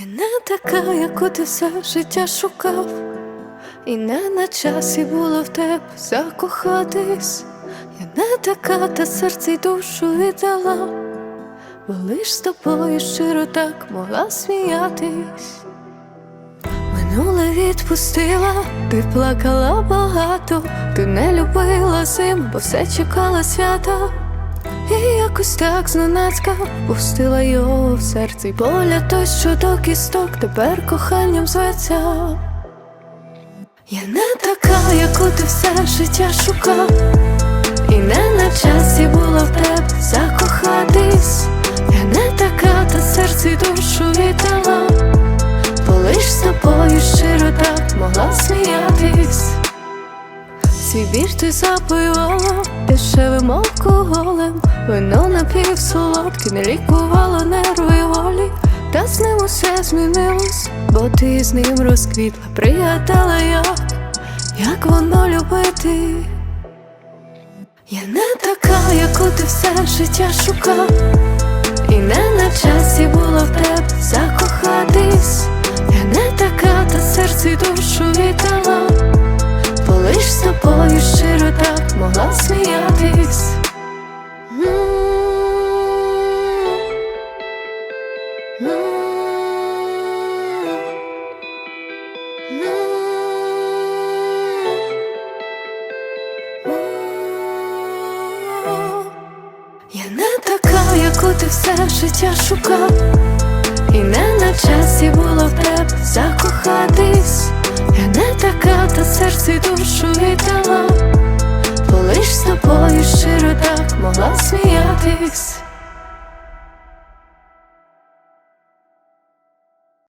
Я не така, яку ти все життя шукав, і не на часі було в тебе закохатись. Я не така, та серце й душу віддала, бо лиш з тобою щиро так могла сміятись. Минуле відпустила, ти плакала багато, ти не любила зиму, бо все чекала свята. І якось так зненацька пустила його в серце й поля той, що до кісток тепер коханням зветься. Я не така, яку ти все життя шукав, і не на часі було в тебе закохатись. Я не така, та серце й душу віддала, бо лиш з щиро так могла сміятись. Свій біль ти запивала Вино напівсолодке не лікувало нерви волі. Та з ним усе змінилось, бо ти з ним розквітла Пригадала як, як воно любити? Я не така, яку ти все життя шукав. І не на часі було в тебе закохатись. Я не така, та й душу віддала Бо лиш з тобою щиро так могла сміятись. Яку ти все життя шукав, і не на часі було в тебе закохатись. Я не така, та серце й душу віддала,